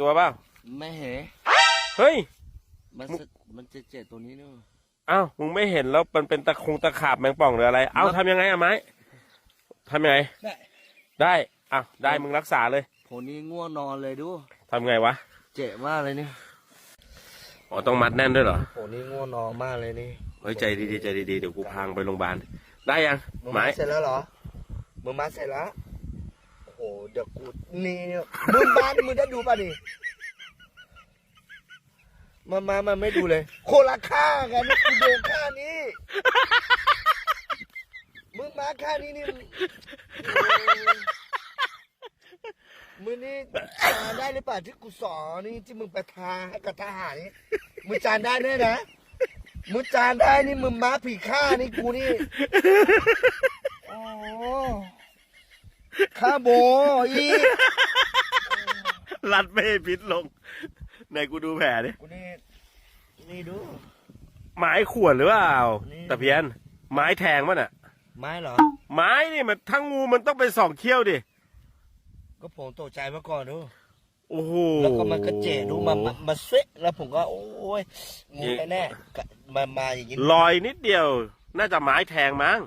ตัวเปล่าไม่เห็นเฮ้ย มันจะมันจะเจ็บตัวนี้เนอะอ้าวมึงไม่เห็นแล้วมันเป็นตะคงตะขาบแมงป่องหรืออะไร เอ้าทำยังไงอะไม้ทำยังไง ได้ได้อ้าวได้มึงรักษาเลยผมนี่ง่วงนอนเลยดูทำไงวะ เจ็บมากเลยนี่อ๋อต้องมัดแน่นด้วยเหรอผมนี่ง่วงนอนมากเลยนี่เฮ้ยใจดีๆใจดีๆเดี๋ยวกูพางไปโรงพยาบาลได้ยังมึงไม้มาเสร็จแล้วเหรอมึงมาเสร็จแล้วโอ้เดี๋ยวกูนี่เนี่ยมึงบ้านมึงได้ดูป่ะนี่มามามาไม่ดูเลย โคละค่ากันนี่กูเดินค่านี้มึงมาค่านี้นี่มึงนี่จานได้หรือเปล่าที่กูสอนนี่ที่มึงไปทาให้กับทหารนี่มึงจานได้แน่นะมึงจานได้นี่มึงม้าผีฆ่านี่กูนี่โอ้ ข้าโบอีกรัดไม่ให้พิษลงไหนกูดูแผลดิกูนี่นี่ดู ไม้ขวดหรือเปล่านี่ตะเพียน ไม้แทงมันอะ ไม้เหรอ ไม้นี่มันทั้งงูมันต้องไปส่องเขี้ยวดิ ก็ผมตกใจมาก่อนดูโอ้โหแล้วก็มันก็เจ๋ดูมามามาเซะแล้วผมก็โอ้ยงูแน่ๆก็มามาอย่างนี้รอยนิดเดียว น่าจะไม้แทงมั้ง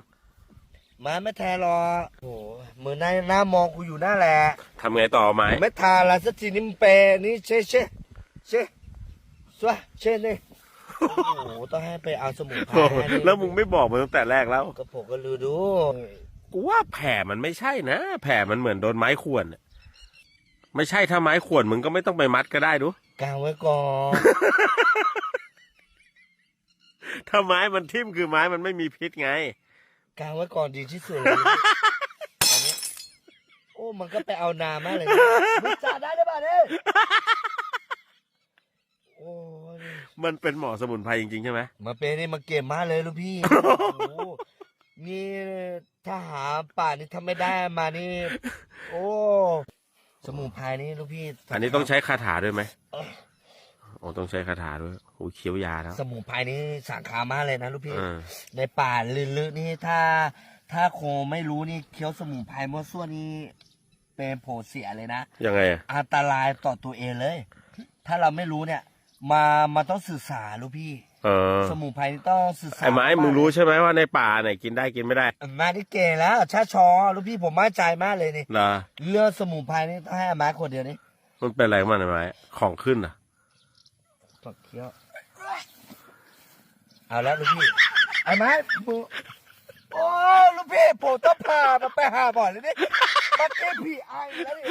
มาไม่แทนหรอกโอ้ยมือหน้าหน้ามองกูอยู่หน้าแหละทำไงต่อไม้ไม่ทานละสักทีนี่มันเปรนี่เช่เช่เช่สวะเช่นี่โอ้โหต้องให้ไปเอาสมุนไพรโอ้โหให้นี่แล้วมึงไม่บอกมันตั้งแต่แรกแล้วก็ผมก็รู้ดูกูว่าแผลมันไม่ใช่นะ แผลมันเหมือนโดนไม้ข่วนน่ะไม่ใช่ถ้าไม้ข่วนมึงก็ไม่ต้องไปมัดก็ได้ดู กางไว้ก่อนถ้าไม้มันทิ่มคือไม้มันไม่มีพิษไง กางไว้ก่อนดีที่สุดเลยตอนนี้โอ้ มันก็ไปเอานามาเลยนะมึงจ่าได้หรือเปล่าเนี่ยโอ้ยมันเป็นหมอสมุนไพรจริงๆใช่ไหมมาเป็นนี่มาเก็บมาเลยลูกพี่โอ้โหนี่ถ้าหาป่านี่ถ้าไม่ได้มานี่ โอ้ สมุนไพรนี่ลูกพี่อันนี้ต้องใช้คาถาด้วยไหม โอ้ต้องใช้คาถาด้วยโอ้เคี้ยวยาแล้ว สมุนไพรนี่สาขามากเลยนะลูกพี่เออในป่าลึกๆนี่ถ้า ถ้าโคไม่รู้นี่เคี้ยวสมุนไพรมั่วซั่วนี่เป็นโผเสียเลยนะ ยังไงอะอันตรายต่อตัวเองเลย ถ้าเราไม่รู้เนี่ย มามาต้องสื่อสารลูกพี่ เออสมุนไพรนี่ต้องสื่อสารไอ้ไม้มึงรู้ใช่ไหมว่าในป่าไหนกินได้กินไม่ได้มาที่เก่งแล้วชาชอลูกพี่ผมมั่นใจมากเลยนี่เหรอเรื่องสมุนไพรนี่ต้องให้อามาคนเดียวนี่มันเป็นอะไรของมันไอ้ไม้ของขึ้นอะ ฝักเคี้ยว เอาแล้วลูกพี่ไอ้ไม้มึงโอ้ลูกพี่ผมต้องพามาไปหาบ่อยเลยนี่มาเก็บพี่ไอ้แล้วนี่